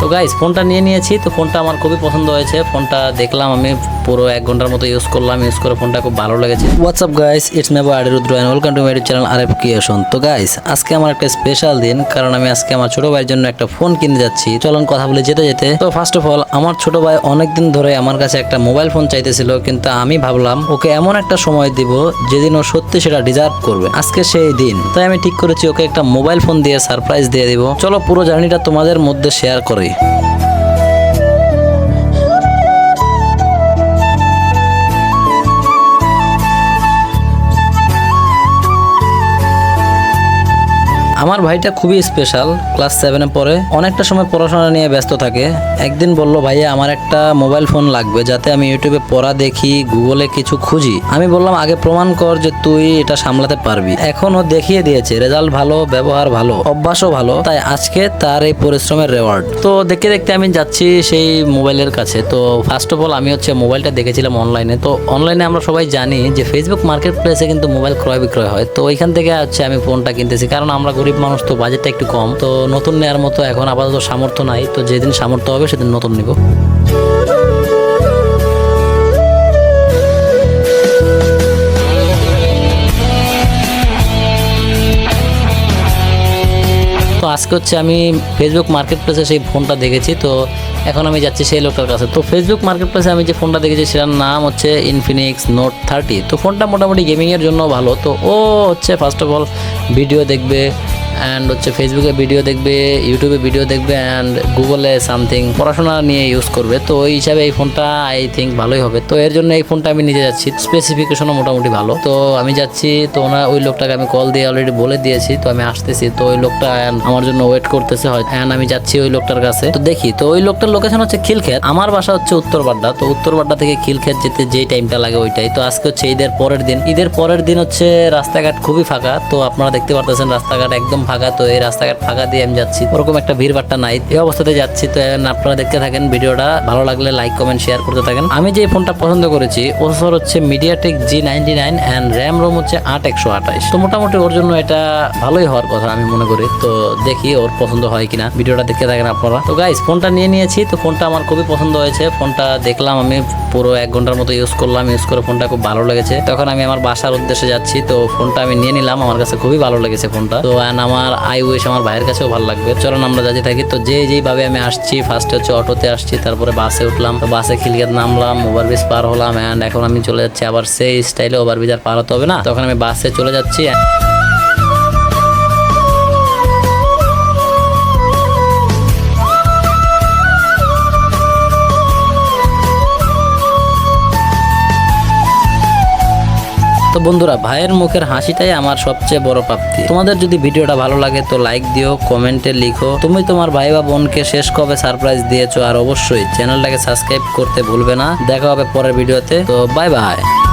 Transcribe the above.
তো গাইস ফোনটা নিয়ে নিয়েছি, তো ফোনটা আমার খুবই পছন্দ হয়েছে। ফোনটা দেখলাম, আমি পুরো এক ঘণ্টার মতো ইউজ করলাম ইউজ করে ফোনটা খুব ভালো লেগেছে। হোয়াটসঅ্যাপ গাইস ইটস মেবো আডিরুদ্র and welcome to my channel R F creation তো গাইস আজকে আমার একটা স্পেশাল দিন, কারণ আমি আজকে আমার ছোট ভাইয়ের জন্য একটা ফোন কিনতে যাচ্ছি। চলুন কথা বলে যেতে যেতে। তো ফার্স্ট অফ অল আমার ছোট ভাই অনেকদিন ধরে আমার কাছে একটা মোবাইল ফোন চাইতেছিল, কিন্তু আমি ভাবলাম, ওকে এমন একটা সময় দিব, যেদিন ও সত্যি সেটা ডিজার্ভ করবে। আজকে সেই দিন। তাই আমি ঠিক করেছি, ওকে একটা মোবাইল ফোন দিয়ে সারপ্রাইজ দিয়ে দিব। চলো পুরো জার্নিটা তোমাদের মধ্যে শেয়ার করি। Bye. আমার ভাইটা খুবই স্পেশাল ক্লাস সেভেনে পড়ে। অনেকটা সময় পড়াশোনা নিয়ে ব্যস্ত থাকে। একদিন বলল, ভাইয়া, আমার একটা মোবাইল ফোন লাগবে, যাতে আমি ইউটিউবে পড়া দেখি গুগলে কিছু খুঁজি। আমি বললাম, আগে প্রমাণ কর যে তুই এটা সামলাতে পারবি। এখনও দেখিয়ে দিয়েছে রেজাল্ট ভালো, ব্যবহার ভালো, অভ্যাসও ভালো, তাই আজকে তার এই পরিশ্রমের রেওয়ার্ড তো দেখতে দেখতে আমি যাচ্ছি সেই মোবাইলের কাছে। তো ফার্স্ট অফ অল আমি হচ্ছে মোবাইলটা দেখেছিলাম অনলাইনে তো অনলাইনে আমরা সবাই জানি যে ফেসবুক মার্কেট প্লেসে কিন্তু মোবাইল ক্রয় বিক্রয় হয়। তো ওইখান থেকে হচ্ছে আমি ফোনটা কিনতেছি, কারণ আমরা গরিব মানুষ তো বাজেটটা একটু কম। তো নতুন নেওয়ার মতো এখন আপাতত সামর্থ্য নাই। তো যেদিন সামর্থ্য হবে সেদিন নতুন নিব। তো আজকে হচ্ছে আমি ফেসবুক মার্কেট প্লেসে সেই ফোনটা দেখেছি। তো এখন আমি যাচ্ছি সেই লোকটার কাছে। তো ফেসবুক মার্কেট প্লেসে আমি যে ফোনটা দেখেছি, সেটার নাম হচ্ছে ইনফিনিক্স নোট থার্টি তো ফোনটা মোটামুটি গেমিংয়ের জন্য ভালো। তো ও হচ্ছে ফার্স্ট অফ অল ভিডিও দেখবে অ্যান্ড হচ্ছে ফেসবুকে ভিডিও দেখবে ইউটিউবে ভিডিও দেখবে অ্যান্ড গুগলে সামথিং পড়াশোনা নিয়ে ইউজ করবে। তো ওই হিসাবে এই ফোনটা আই থিঙ্ক ভালোই হবে। তো এর জন্য এই ফোনটা আমি নিতে যাচ্ছি। স্পেসিফিকেশনও মোটামুটি ভালো। তো আমি যাচ্ছি, তো ওনা, ওই লোকটাকে আমি কল দিয়ে অলরেডি বলে দিয়েছি। তো আমি আসতেছি। তো ওই লোকটা আমার জন্য ওয়েট করতেছে হয়। অ্যান্ড আমি যাচ্ছি ওই লোকটার কাছে। তো দেখি, তো ওই লোকটার লোকেশন হচ্ছে খিলক্ষেত। আমার বাসা হচ্ছে উত্তরবাড্ডা। তো উত্তরবাড্ডা থেকে খিলক্ষেত যেতে যেই টাইমটা লাগে ওইটাই। তো আজকে হচ্ছে ঈদের পরের দিন। ঈদের পরের দিন হচ্ছে রাস্তাঘাট খুবই ফাঁকা। তো আপনারা দেখতে পারতেছেন রাস্তাঘাট একদম ফাঁকা, তো এই রাস্তাঘাট ফাঁকা দিয়ে আমি যাচ্ছি। ওরকম একটা ভিড়ভাট্টা নাই। এই অবস্থাতে যাচ্ছি, তো আপনারা দেখতে থাকেন ভিডিওটা। ভালো লাগলে লাইক কমেন্ট শেয়ার করতে থাকেন। আমি যে ফোনটা পছন্দ করেছি ওসর হচ্ছে MediaTek G ninety nine and RAM ROM হচ্ছে আট একশো আঠাইশ তো মোটামুটি ওর জন্য এটা ভালোই হওয়ার কথা আমি মনে করি। তো দেখি ওর পছন্দ হয় কিনা। ভিডিওটা দেখতে থাকেন আপনারা। তো গাইস ফোনটা নিয়ে নিয়েছি, তো ফোনটা আমার খুবই পছন্দ হয়েছে। ফোনটা দেখলাম আমি পুরো এক ঘণ্টার মতো ইউজ করলাম। ইউজ করে ফোনটা খুব ভালো লেগেছে। তখন আমি আমার বাসার উদ্দেশ্যে যাচ্ছি, তো ফোনটা আমি নিয়ে নিলাম। আমার কাছে খুবই ভালো লেগেছে ফোনটা। তো অ্যান্ড আমার আই উইশ আমার ভাইয়ের কাছেও ভালো লাগবে। চলুন আমরা যাতে থাকি। তো যে যেইভাবে আমি আসছি ফার্স্টে হচ্ছে অটোতে আসছি, তারপরে বাসে উঠলাম বাসে খিলগেট নামলাম ওভারব্রিজ পার হলাম অ্যান্ড এখন আমি চলে যাচ্ছি আবার সেই স্টাইলে ওভারব্রিজ আর পার হতে হবে না। তখন আমি বাসে চলে যাচ্ছি তো বন্ধুরা, ভাইয়ের মুখের হাসিটাই আমার সবচেয়ে বড় প্রাপ্তি। তোমাদের যদি ভিডিওটা ভালো লাগে তো লাইক দিও, কমেন্টে লিখো। তুমি তোমার ভাই বা বোনকে শেষ কবে সারপ্রাইজ দিয়েছ? আর অবশ্যই চ্যানেলটাকে সাবস্ক্রাইব করতে ভুলবে না। দেখা হবে পরের ভিডিওতে। তো বাই বাই